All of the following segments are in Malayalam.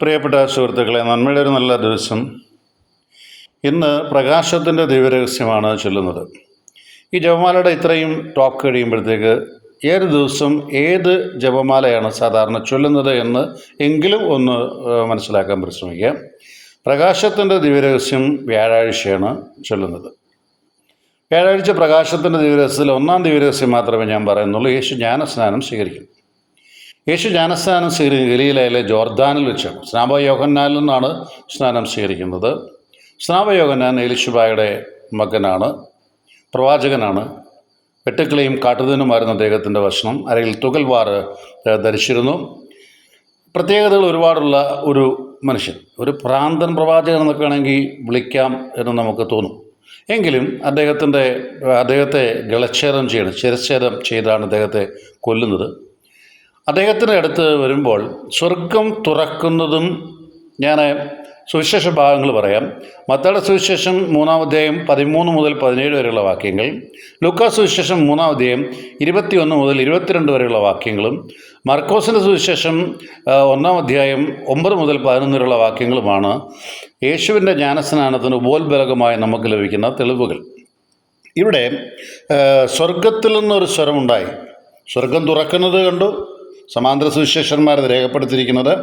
പ്രിയപ്പെട്ട സുഹൃത്തുക്കളെ നന്മയുടെ ഒരു നല്ല ദിവസം. ഇന്ന് പ്രകാശത്തിന്റെ ദിവ്യരഹസ്യമാണ് ചൊല്ലുന്നത്. ഈ ജപമാലയുടെ ഇത്രയും ടോക്ക് കഴിയുമ്പോഴത്തേക്ക് ഏത് ദിവസം ഏത് ജപമാലയാണ് സാധാരണ ചൊല്ലുന്നത് എന്ന് എങ്കിലും ഒന്ന് മനസ്സിലാക്കാൻ പരിശ്രമിക്കുക. പ്രകാശത്തിന്റെ ദിവ്യരഹസ്യം വ്യാഴാഴ്ചയാണ് ചൊല്ലുന്നത്. വ്യാഴാഴ്ച പ്രകാശത്തിന്റെ ദിവ്യരഹസ്യത്തിൽ ഒന്നാം ദിവ്യരഹസ്യം മാത്രമേ ഞാൻ പറയുന്നുള്ളൂ. യേശു ജ്ഞാനസ്നാനം സ്വീകരിക്കും. യേശു ജ്ഞാനസ്നാനം സ്വീകരിക്കുന്നത് ഗലീലയിലെ ജോർദാനിൽ വെച്ചാണ് സ്നാപ യോഹന്നാനിൽ നിന്നാണ് സ്നാനം സ്വീകരിക്കുന്നത്. സ്നാപ യോഹന്നാൻ എലിശുബായുടെ മകനാണ് പ്രവാചകനാണ്. വെട്ടുക്കിളിയും കാട്ടുതീനുമായിരുന്ന അദ്ദേഹത്തിന്റെ ഭക്ഷണം. അരയിൽ തുകൽവാറ് ധരിച്ചിരുന്നു. പ്രത്യേകതകൾ ഒരുപാടുള്ള ഒരു മനുഷ്യൻ. ഒരു പ്രാന്തൻ പ്രവാചകൻ എന്നൊക്കെ വേണമെങ്കിൽ വിളിക്കാം എന്ന് നമുക്ക് തോന്നും. എങ്കിലും അദ്ദേഹത്തിന്റെ അദ്ദേഹത്തെ ഗളച്ഛേദം ചെയ്യണം ശിരച്ഛേദം ചെയ്താണ് അദ്ദേഹത്തെ കൊല്ലുന്നത്. അദ്ദേഹത്തിന്റെ അടുത്ത് വരുമ്പോൾ സ്വർഗം തുറക്കുന്നതും ഞാൻ സുവിശേഷ ഭാഗങ്ങൾ പറയാം. മത്തയുടെ സുവിശേഷം മൂന്നാം അധ്യായം പതിമൂന്ന് മുതൽ പതിനേഴ് വരെയുള്ള വാക്യങ്ങൾ ലുക്കാ സുവിശേഷം മൂന്നാം അധ്യായം ഇരുപത്തിയൊന്ന് മുതൽ ഇരുപത്തിരണ്ട് വരെയുള്ള വാക്യങ്ങളും മർക്കോസിന്റെ സുവിശേഷം ഒന്നാം അധ്യായം ഒമ്പത് മുതൽ പതിനൊന്ന് വരെയുള്ള വാക്യങ്ങളുമാണ് യേശുവിന്റെ ജ്ഞാനസ്നാനത്തിന് ഉപോത്ബലകമായി നമുക്ക് ലഭിക്കുന്ന തെളിവുകൾ. ഇവിടെ സ്വർഗത്തിൽ നിന്നൊരു സ്വരമുണ്ടായി. സ്വർഗം തുറക്കുന്നത് കണ്ടു സമാന്തര സുവിശേഷന്മാർ ഇത് രേഖപ്പെടുത്തിയിരിക്കുന്നത്.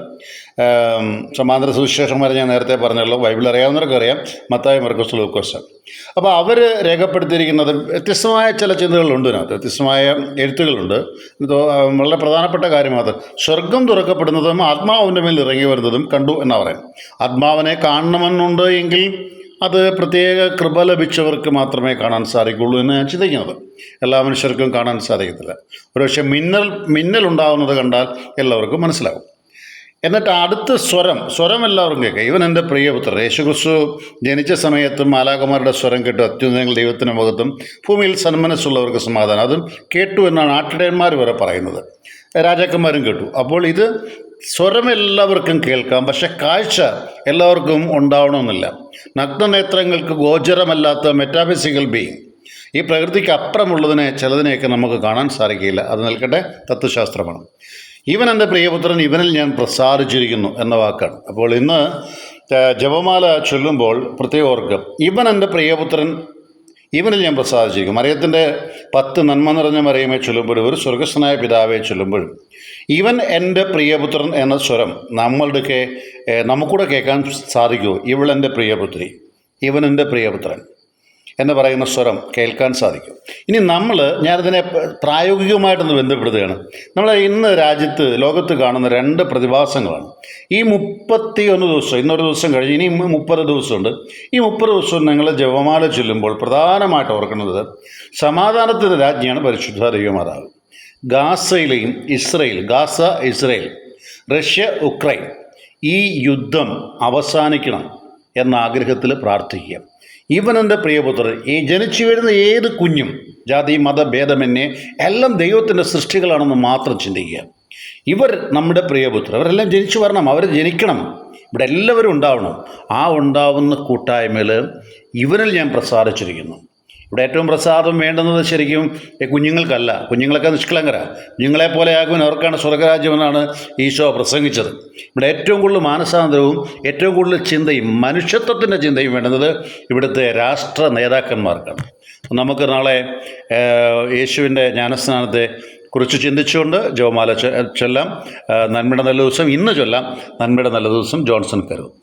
സമാന്തര സുവിശേഷന്മാർ ഞാൻ നേരത്തെ പറഞ്ഞല്ലോ. ബൈബിൾ അറിയാവുന്നവർക്ക് അറിയാം. മത്തായ മർക്കോസ് ലൂക്കോസ്. അപ്പോൾ അവർ രേഖപ്പെടുത്തിയിരിക്കുന്നത് വ്യത്യസ്തമായ ചില ചിന്തകളുണ്ട് ഇതിനകത്ത്. വ്യത്യസ്തമായ എഴുത്തുകളുണ്ട്. വളരെ പ്രധാനപ്പെട്ട കാര്യമാണ് സ്വർഗം തുറക്കപ്പെടുന്നതും ആത്മാവിന്റെ മേൽ ഇറങ്ങി വരുന്നതും കണ്ടു എന്നാണ് പറയാം. ആത്മാവിനെ കാണണമെന്നുണ്ട് എങ്കിൽ അത് പ്രത്യേക കൃപ ലഭിച്ചവർക്ക് മാത്രമേ കാണാൻ സാധിക്കുള്ളൂ എന്ന് ഞാൻ ചിന്തിക്കുന്നത്. എല്ലാ മനുഷ്യർക്കും കാണാൻ സാധിക്കത്തില്ല. ഒരുപക്ഷെ മിന്നൽ മിന്നൽ ഉണ്ടാകുന്നത് കണ്ടാൽ എല്ലാവർക്കും മനസ്സിലാകും. എന്നിട്ട് അടുത്ത സ്വരം സ്വരം എല്ലാവരും കേൾക്കാം. ഇവൻ എന്റെ പ്രിയപുത്രർ യേശുക്രിസ്തു ജനിച്ച സമയത്തും മാലാകുമാരുടെ സ്വരം കേട്ടു അത്യുന്നതങ്ങൾ ദൈവത്തിന് മുഖത്തും ഭൂമിയിൽ സന്മനസ്സുള്ളവർക്ക് സമാധാനം. അതും കേട്ടു എന്നാണ് ആട്ടിടയന്മാർ വരെ പറയുന്നത്. രാജാക്കന്മാരും കേട്ടു. അപ്പോൾ ഇത് സ്വരം എല്ലാവർക്കും കേൾക്കാം. പക്ഷെ കാഴ്ച എല്ലാവർക്കും ഉണ്ടാവണമെന്നില്ല. നഗ്നനേത്രങ്ങൾക്ക് ഗോചരമല്ലാത്ത മെറ്റാഫിസിക്കൽ ബീയിങ് ഈ പ്രകൃതിക്ക് അപ്പുറമുള്ളതിനെ ചിലതിനെയൊക്കെ നമുക്ക് കാണാൻ സാധിക്കില്ല അത് നിൽക്കട്ടെ തത്വശാസ്ത്രമാണ്. ഇവൻ എന്റെ പ്രിയപുത്രൻ ഇവനിൽ ഞാൻ പ്രസാദിച്ചിരിക്കുന്നു എന്ന വാക്കാണ്. അപ്പോൾ ഇന്ന് ജപമാല ചൊല്ലുമ്പോൾ പ്രത്യേക ഓർക്കുക ഇവൻ എന്റെ പ്രിയപുത്രൻ ഇവനിൽ ഞാൻ പ്രസാദിച്ചിരിക്കും മറിയത്തിന്റെ പത്ത് നന്മ നിറഞ്ഞ മറിയമെ ചൊല്ലുമ്പോഴും ഒരു സ്വർഗസ്വനായ പിതാവെ ചൊല്ലുമ്പോഴും ഇവൻ എന്റെ പ്രിയപുത്രൻ എന്ന സ്വരം നമ്മളുടെയൊക്കെ നമുക്കൂടെ കേൾക്കാൻ സാധിക്കുമോ? ഇവളെന്റെ പ്രിയപുത്രി ഇവൻ എന്റെ പ്രിയപുത്രൻ. എന്ന് പറയുന്ന സ്വരം കേൾക്കാൻ സാധിക്കും. ഇനി നമ്മൾ ഞാനിതിനെ പ്രായോഗികമായിട്ടൊന്ന് ബന്ധപ്പെടുത്തുകയാണ്. നമ്മൾ ഇന്ന് രാജ്യത്ത് ലോകത്ത് കാണുന്ന രണ്ട് പ്രതിഭാസങ്ങളാണ്. ഈ മുപ്പത്തി ഒന്ന് ദിവസം ഇന്നൊരു ദിവസം കഴിഞ്ഞ് ഇനി മുപ്പത് ദിവസമുണ്ട്. ഈ മുപ്പത് ദിവസം നിങ്ങൾ ജപമാല ചൊല്ലുമ്പോൾ പ്രധാനമായിട്ട് ഓർക്കുന്നത് സമാധാനത്തിന്റെ രാജ്ഞിയാണ് പരിശുദ്ധ ദൈവമാതാവ്. ഗാസയിലെയും Israel Gaza Israel Russia Ukraine ഈ യുദ്ധം അവസാനിക്കണം. എന്ന ആഗ്രഹത്തിൽ പ്രാർത്ഥിക്കുക. ഇവൻ എന്റെ പ്രിയപുത്രൻ ഈ ജനിച്ചു വരുന്ന ഏത് കുഞ്ഞും ജാതി മതഭേദമെന്നെ എല്ലാം ദൈവത്തിന്റെ സൃഷ്ടികളാണെന്ന് മാത്രം ചിന്തിക്കുക. ഇവർ നമ്മുടെ പ്രിയപുത്രർ അവരെല്ലാം ജനിച്ചു വരണം അവർ ജനിക്കണം. ഇവിടെ എല്ലാവരും ഉണ്ടാവണം. ആ ഉണ്ടാവുന്ന കൂട്ടായ്മയിൽ ഇവനിൽ ഞാൻ പ്രസാദിച്ചിരിക്കുന്നു. ഇവിടെ ഏറ്റവും പ്രസാദം വേണ്ടുന്നത് ശരിക്കും കുഞ്ഞുങ്ങൾക്കല്ല. കുഞ്ഞുങ്ങളൊക്കെ നിഷ്കളങ്കര. കുഞ്ഞുങ്ങളെ പോലെ ആകുവാൻ അവർക്കാണ് സ്വർഗരാജ്യമെന്നാണ് ഈശോ പ്രസംഗിച്ചത്. ഇവിടെ ഏറ്റവും കൂടുതൽ മാനസാന്തരവും ഏറ്റവും കൂടുതൽ ചിന്തയും മനുഷ്യത്വത്തിന്റെ ചിന്തയും വേണ്ടുന്നത് ഇവിടുത്തെ രാഷ്ട്ര നേതാക്കന്മാർക്കാണ്. നമുക്ക് നാളെ യേശുവിന്റെ ജ്ഞാനസ്നാനത്തെ കുറിച്ച് ചിന്തിച്ചുകൊണ്ട് ജോമാല ചൊല്ലാം. നന്മയുടെ നല്ല ദിവസം ഇന്ന് ചൊല്ലാം. നന്മയുടെ നല്ല ദിവസം ജോൺസൺ കരുതും.